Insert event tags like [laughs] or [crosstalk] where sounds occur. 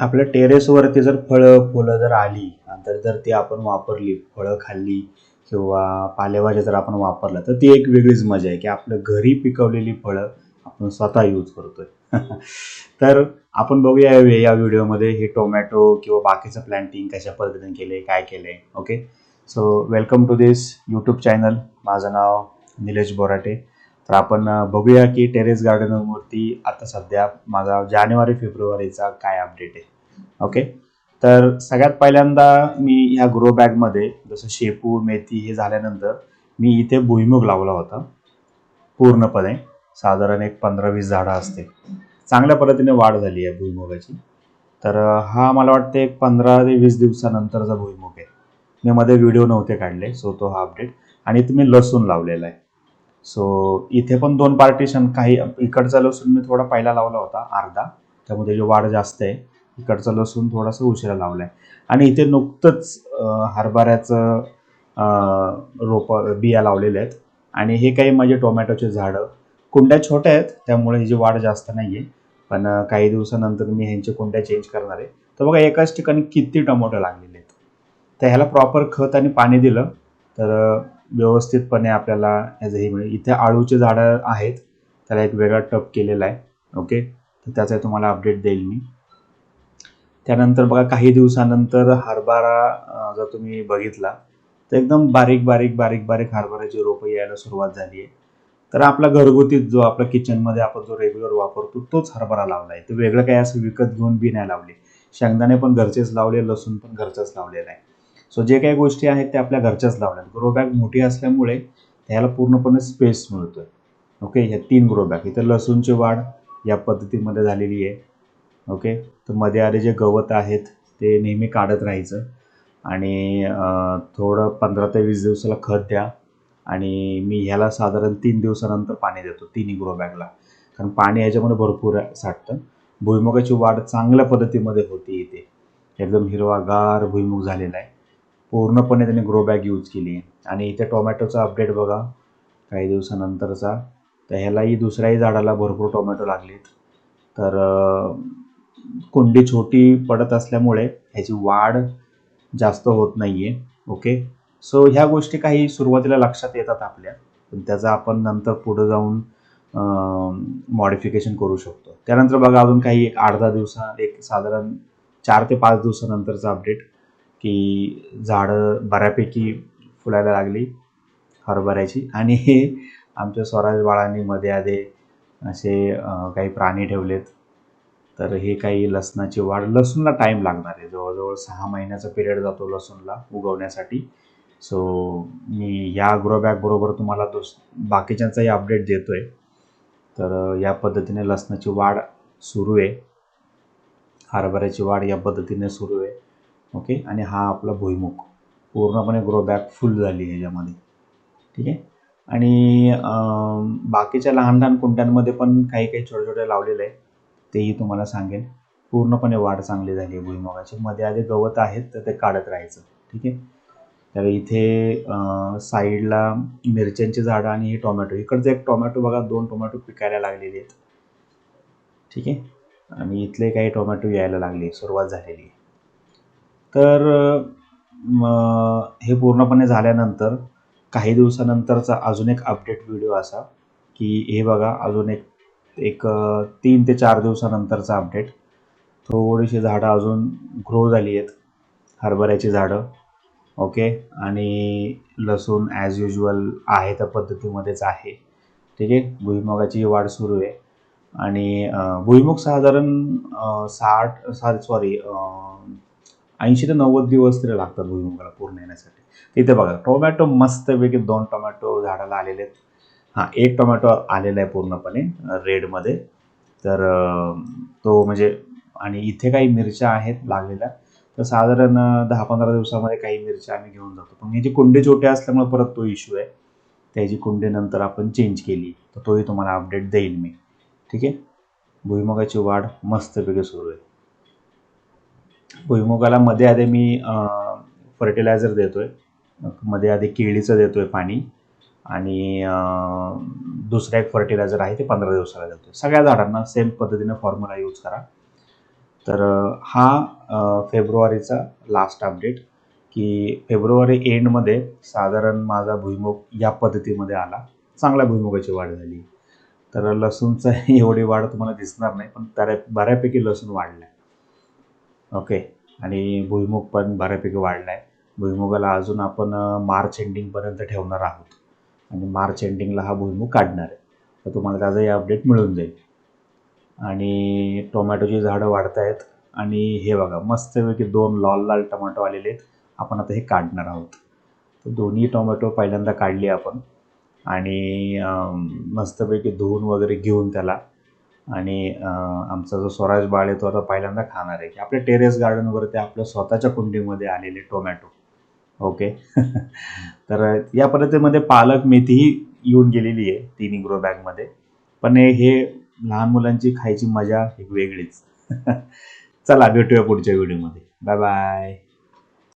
आपल्या टेरेसवरती जर फळं फुलं जर आली तर जर ती आपण वापरली फळं खाल्ली किंवा पालेभाज्या जर आपण वापरला तर ती एक वेगळीच मजा आहे की आपलं घरी पिकवलेली फळं आपण स्वतः यूज करतोय. [laughs] तर आपण बघूया या या व्हिडिओमध्ये हे टोमॅटो किंवा बाकीचं प्लॅन्टिंग कशा पद्धतीने केलं आहे काय केलं आहे okay so welcome to this YouTube channel माझं नाव निलेश बोराटे. तर आपण बघूया की टेरेस गार्डनवरती आता सध्या माझा जानेवारी फेब्रुवारीचा काय अपडेट आहे. ओके? तर सगळ्यात पहिल्यांदा मी ह्या ग्रो बॅगमध्ये जसं शेपू मेथी हे झाल्यानंतर मी इथे भुईमुग लावला होता. पूर्णपणे. साधारण एक पंधरा वीस झाडं असते चांगल्या पद्धतीने वाढ झाली आहे भुईमुगाची. तर हा मला वाटतं एक पंधरा ते वीस दिवसानंतरचा भुईमुग आहे. मी मध्ये व्हिडिओ नव्हते काढले सो तो हा अपडेट. आणि तुम्ही लसूण लावलेला आहे. सो इथे पण दोन पार्टिशन काही इकडचा लसूण मी थोडा पहिला लावला होता अर्धा. त्यामध्ये जो वाढ जास्त आहे इकडचा लसूण थोडासा उशिरा लावला आहे आणि इथे नुकतंच हरभऱ्याचं रोप रोपं बिया लावलेल्या आहेत. आणि हे काही माझे टोमॅटोचे झाडं. कुंड्या छोट्या आहेत त्यामुळे ह्याची वाढ जास्त नाही आहे पण काही दिवसानंतर मी ह्यांच्या कुंड्या चेंज करणार आहे. तर बघा एकाच ठिकाणी किती टोमॅटो लागलेले आहेत. तर ह्याला प्रॉपर खत आणि पाणी दिलं. तर व्यवस्थितपणे आपल्याला ह्याचं हे मिळेल. इथे आळूचे झाडं आहेत त्याला एक वेगळा टप केलेला आहे. ओके तर त्याचा तुम्हाला अपडेट देईल मी. त्यानंतर बघा काही दिवसानंतर हरभरा जर तुम्ही बघितला तर एकदम बारीक बारीक बारीक बारीक हरभऱ्याची रोपं यायला सुरुवात झाली आहे. तर आपला घरगुती जो आपला किचनमध्ये आपण जो रेग्युलर वापरतो तोच हरभरा लावला आहे. ते वेगळं काही असं विकत घेऊन बी नाही लावले. शेंगदाणे पण घरचेच लावले लसूण पण घरचंच लावलेलं आहे. सो जे काही गोष्टी आहेत त्या आपल्या घरच्याच लावल्यात. ग्रो बॅग मोठी असल्यामुळे ह्याला पूर्णपणे स्पेस मिळतोय. ओके ह्या तीन ग्रो बॅग इथं लसूणची वाढ या पद्धतीमध्ये झालेली आहे. ओके तर मध्ये आले जे गवत आहेत ते नेहमी काढत राहायचं. आणि थोडं पंधरा ते वीस दिवसाला खत द्या. आणि मी ह्याला साधारण तीन दिवसानंतर पाणी देतो तिन्ही ग्रो बॅगला कारण पाणी ह्याच्यामध्ये भरपूर साठतं. भुईमुगाची वाढ चांगल्या पद्धतीमध्ये होती इथे. एकदम हिरवागार भुईमुग झालेला आहे. पूर्णपणे त्यांनी ग्रो बॅग यूज केली आहे. आणि इथे टोमॅटोचा अपडेट बघा. काही दिवसानंतरचा. तर ह्यालाही दुसऱ्याही झाडाला भरपूर टोमॅटो लागलेत. तर कुंडी छोटी पडत असल्यामुळे ह्याची वाढ जास्त होत नाही आहे ओके सो ह्या गोष्टी काही सुरुवातीला लक्षात येतात आपल्या. पण त्याचा आपण नंतर पुढं जाऊन मॉडिफिकेशन करू शकतो. त्यानंतर बघा अजून काही एक आठ दहा दिवसा एक साधारण चार ते पाच दिवसानंतरचा अपडेट की झाडं बऱ्यापैकी फुलायला लागली हरभऱ्याची. आणि हे आमच्या स्वराज बाळांनी मध्ये आधे असे काही प्राणी ठेवलेत. तर हे काही लसणाची वाढ लसूणला टाईम लागणार आहे. जवळजवळ सहा महिन्याचा पिरियड जातो लसूणला उगवण्यासाठी. सो मी या ग्रो तुम्हाला दुस बाकीच्यांचाही अपडेट देतो आहे तर या पद्धतीने लसणाची वाढ सुरू आहे. हरभऱ्याची वाढ या पद्धतीने सुरू आहे. ओके? आणि हा आपला भुईमुख पूर्णपणे ग्रो बॅग फुल झाली आहे ह्याच्यामध्ये. ठीक आहे? आणि बाकीच्या लहान लहान कुंड्यांमध्ये पण काही काही छोटे छोटे लावलेलं आहे तेही तुम्हाला सांगेन. पूर्णपणे वाढ चांगली झाली आहे भुईमुगाची. मध्ये आधी गवत आहेत तर ते काढत राहायचं. ठीक आहे? तर इथे साईडला मिरच्यांची झाडं आणि हे टोमॅटो. इकडचं एक टोमॅटो बघा दोन टोमॅटो पिकायला लागलेले आहेत. ठीक आहे? आणि इथले काही टोमॅटो यायला लागले. सुरुवात झालेली आहे. तर हे पूर्णपणे झाल्यानंतर काही दिवसानंतरचा अजून एक अपडेट व्हिडिओ असा की हे बघा अजून एक एक तीन ते चार दिवसानंतरचा अपडेट थोडीशी झाडं अजून ग्रो झाली आहेत हरभऱ्याची झाडं ओके आणि लसूण ॲज युजल आहे त्या पद्धतीमध्येच आहे ठीक आहे? भुईमुगाची वाढ सुरू आहे. आणि भुईमुग साधारण साठ सॉरी ऐंशी ते नव्वद दिवस तरी लागतात भुईमुगाला पूर्ण येण्यासाठी. इथे बघा टोमॅटो मस्तपैकी दोन टोमॅटो झाडाला आलेले आहेत. हां एक टोमॅटो आलेला आहे पूर्णपणे रेडमध्ये तर तो म्हणजे आणि इथे काही मिरच्या आहेत लागलेल्या. तर साधारण दहा पंधरा दिवसामध्ये काही मिरच्या आम्ही घेऊन जातो. पण ह्याची कुंडी छोटे असल्यामुळे परत तो इश्यू आहे. त्याची कुंडी नंतर आपण चेंज केली. तर तोही तुम्हाला अपडेट देईल मी. ठीक आहे? भुईमुगाची वाढ मस्तपैकी सुरू आहे. भुईमुगाला मध्ये आधी मी फर्टिलायझर देतोय. मध्ये आधी केळीचं देतोय पाणी. आणि अं, दुसरं एक फर्टिलायझर आहे ते पंधरा दिवसाला देतोय. सगळ्या झाडांना सेम पद्धतीने फॉर्म्युला यूज करा. तर हा फेब्रुवारीचा लास्ट अपडेट की फेब्रुवारी एंडमध्ये साधारण माझा भुईमुग या पद्धतीमध्ये आला. चांगल्या भुईमुगाची वाढ झाली. तर लसूणचा [laughs] एवढी वाढ तुम्हाला दिसणार नाही पण त्या बऱ्यापैकी लसूण वाढला आहे ओके. आणि भुईमुग पण बऱ्यापैकी वाढला आहे भुईमुगाला अजून आपण मार्च एंडिंगपर्यंत ठेवणार आहोत. आणि मार्च एंडिंगला हा भुईमुग काढणार आहे. तर तुम्हाला त्याचाही अपडेट मिळून जाईल. आणि टोमॅटोची झाडं वाढत आहेत. आणि हे बघा मस्तपैकी दोन लाल लाल टोमॅटो आलेले आहेत. आपण आता हे काढणार आहोत. तर दोन्ही टोमॅटो पहिल्यांदा काढली आपण. आणि मस्तपैकी धुवून वगैरे घेऊन त्याला आणि आमचा जो स्वराज बाळ आहे तो आता पहिल्यांदा खाणार आहे. की आपल्या टेरेस गार्डनवरती आपल्या स्वतःच्या कुंडीमध्ये आलेले टोमॅटो. ओके? [laughs] तर या पद्धतीमध्ये पालक मेथीही येऊन गेलेली आहे तिन्ही ग्रो बॅगमध्ये. पण हे लहान मुलांची खायची मजा एक वेगळीच. [laughs] चला भेटूया पुढच्या व्हिडिओमध्ये. Bye bye.